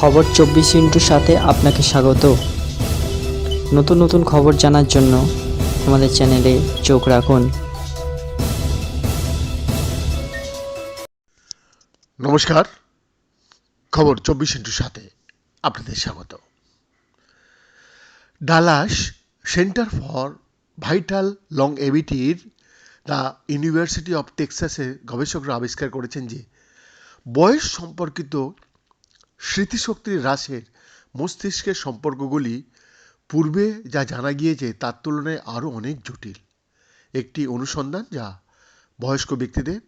খবর চব্বিশ ইন্টুর সাথে আপনাকে স্বাগত। নতুন নতুন খবর জানার জন্য আমাদের চ্যানেলে চোখ রাখুন। নমস্কার। খবর চব্বিশ ইন্টুর সাথে আপনাদের স্বাগত। Dallas centre for vital long এভিটির the university of টেক্সাসের গবেষকরা আবিষ্কার করেছেন যে বয়স সম্পর্কিত স্মৃতিশক্তির হ্রাসের মস্তিষ্কের সম্পর্কগুলি পূর্বে যা জানা গিয়েছে তার তুলনায় আরও অনেক জটিল। একটি অনুসন্ধান যা বয়স্ক ব্যক্তিদের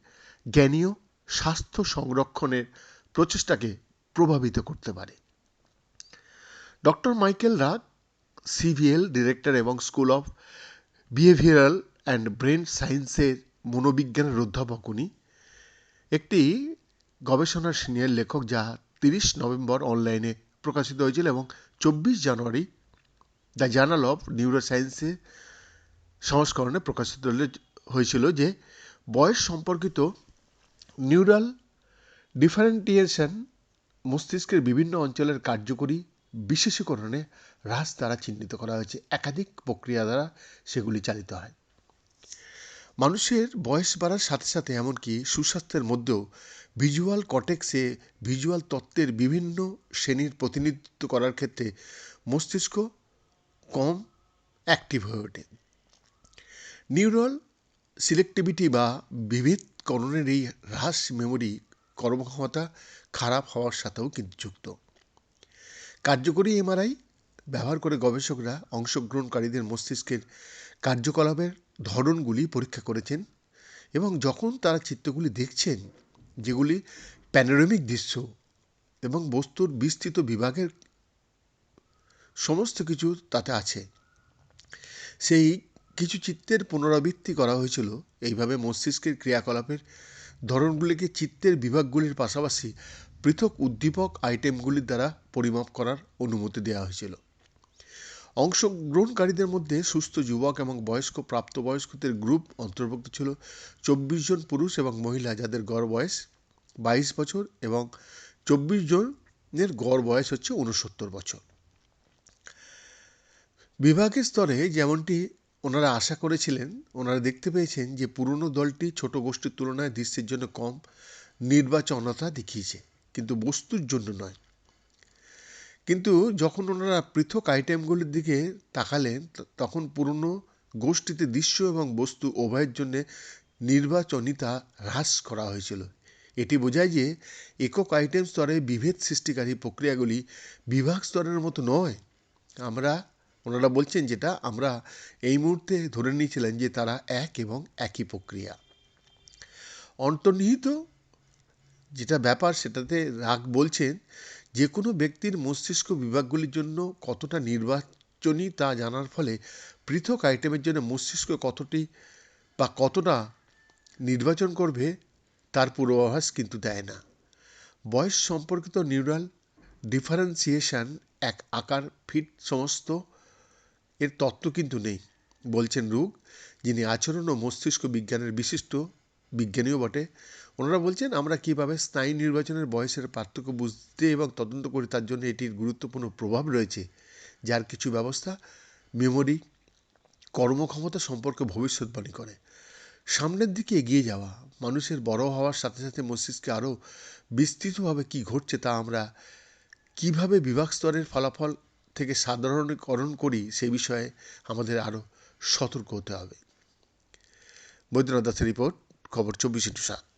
জ্ঞানীয় স্বাস্থ্য সংরক্ষণের প্রচেষ্টাকে প্রভাবিত করতে পারে। Doctor Michael Rugg, CVL director এবং school of behavioural and brain সায়েন্সের মনোবিজ্ঞানের অধ্যাপক। উনি একটি গবেষণার সিনিয়র লেখক যা তিরিশ নভেম্বর অনলাইনে প্রকাশিত হয়েছিল এবং চব্বিশ জানুয়ারি দ্য জার্নাল অফ নিউরোসায়েন্সে সংস্করণে প্রকাশিত হয়েছিল যে বয়স সম্পর্কিত নিউরাল ডিফারেন্টিয়েশন মস্তিষ্কের বিভিন্ন অঞ্চলের কার্যকরী বিশেষীকরণে হ্রাস দ্বারা চিহ্নিত করা হয়েছে। একাধিক প্রক্রিয়া দ্বারা সেগুলি চালিত হয়। মানুষের বয়স বাড়ার সাথে সাথে এমনকি সুস্বাস্থ্যের মধ্যেও ভিজুয়াল কটেক্সে ভিজুয়াল তত্ত্বের বিভিন্ন শ্রেণির প্রতিনিধিত্ব করার ক্ষেত্রে মস্তিষ্ক কম অ্যাক্টিভ হয়ে ওঠে। নিউরাল সিলেক্টিভিটি বা বিভেদকরণের এই হ্রাস মেমোরি কর্মক্ষমতা খারাপ হওয়ার সাথেও কিন্তু যুক্ত। কার্যকরী এমআরআই ব্যবহার করে গবেষকরা অংশগ্রহণকারীদের মস্তিষ্কের কার্যকলাপের ধরনগুলি পরীক্ষা করেছেন এবং যখন তারা চিত্রগুলি দেখছেন যেগুলি প্যানোরামিক দৃশ্য এবং বস্তুর বিস্তৃত বিভাগের সমস্ত কিছু তাতে আছে। সেই কিছু চিত্রের পুনরাবৃত্তি করা হয়েছিল। এইভাবে মস্তিষ্কের ক্রিয়াকলাপের ধরনগুলিকে চিত্রের বিভাগগুলির পাশাপাশি পৃথক উদ্দীপক আইটেমগুলির দ্বারা পরিমাপ করার অনুমতি দেওয়া হয়েছিল। অংশগ্রহণকারীদের মধ্যে সুস্থ যুবক এবং বয়স্ক প্রাপ্তবয়স্কদের গ্রুপ অন্তর্ভুক্ত ছিল। চব্বিশ জন পুরুষ এবং মহিলা, যাদের গড় বয়স বাইশ বছর এবং চব্বিশ জনের গড় বয়স হচ্ছে উনসত্তর বছর। বিভাগের স্তরে যেমনটি ওনারা আশা করেছিলেন, ওনারা দেখতে পেয়েছেন যে পুরনো দলটি ছোট গোষ্ঠীর তুলনায় দৃশ্যের জন্য কম নির্বাচনতা দেখিয়েছে, কিন্তু বস্তুর জন্য নয়। কিন্তু যখন ওনারা পৃথক আইটেমগুলির দিকে তাকালেন তখন পুরনো গোষ্ঠীতে দৃশ্য এবং বস্তু উভয়ের জন্য নির্বাচনিতা হ্রাস করা হয়েছিল। এটি বোঝায় যে একক আইটেম স্তরে বিভেদ সৃষ্টিকারী প্রক্রিয়াগুলি বিভাগ স্তরের মতো নয়। আমরা, ওনারা বলছেন যেটা আমরা এই মুহূর্তে ধরে নিয়েছিলেন যে তারা এক এবং একই প্রক্রিয়া। অন্তর্নিহিত যেটা ব্যাপার সেটাতে রাগ বলছেন যে কোনো ব্যক্তির মস্তিষ্ক বিভাগগুলির জন্য কতটা নির্বাচনী তা জানার ফলে পৃথক আইটেমের জন্য মস্তিষ্ক কতটি বা কতটা নির্বাচন করবে তার পূর্বাভাস কিন্তু দেয় না। বয়স সম্পর্কিত নিউরাল ডিফারেন্সিয়েশন এক আকার ফিট সমস্ত, এর তত্ত্ব কিন্তু নেই, বলছেন রুগ, যিনি আচরণ ও মস্তিষ্ক বিজ্ঞানের বিশিষ্ট বিজ্ঞানীও বটে। ওনারা বলছেন, আমরা কীভাবে স্নায়ু নির্বাচনের বয়সের পার্থক্য বুঝতে এবং তদন্ত করি তার জন্য এটির গুরুত্বপূর্ণ প্রভাব রয়েছে, যার কিছু ব্যবস্থা মেমোরি কর্মক্ষমতা সম্পর্কে ভবিষ্যৎবাণী করে। সামনের দিকে এগিয়ে যাওয়া, মানুষের বড় হওয়ার সাথে সাথে মস্তিষ্কে আরও বিস্তৃতভাবে কী ঘটছে তা আমরা কীভাবে বিভাগ স্তরের ফলাফল থেকে সাধারণীকরণ করি সে বিষয়ে আমাদের আরও সতর্ক হতে হবে। বৈদ্যনাথ দাসের রিপোর্ট, খবর চব্বিশ ইন্টু সাত।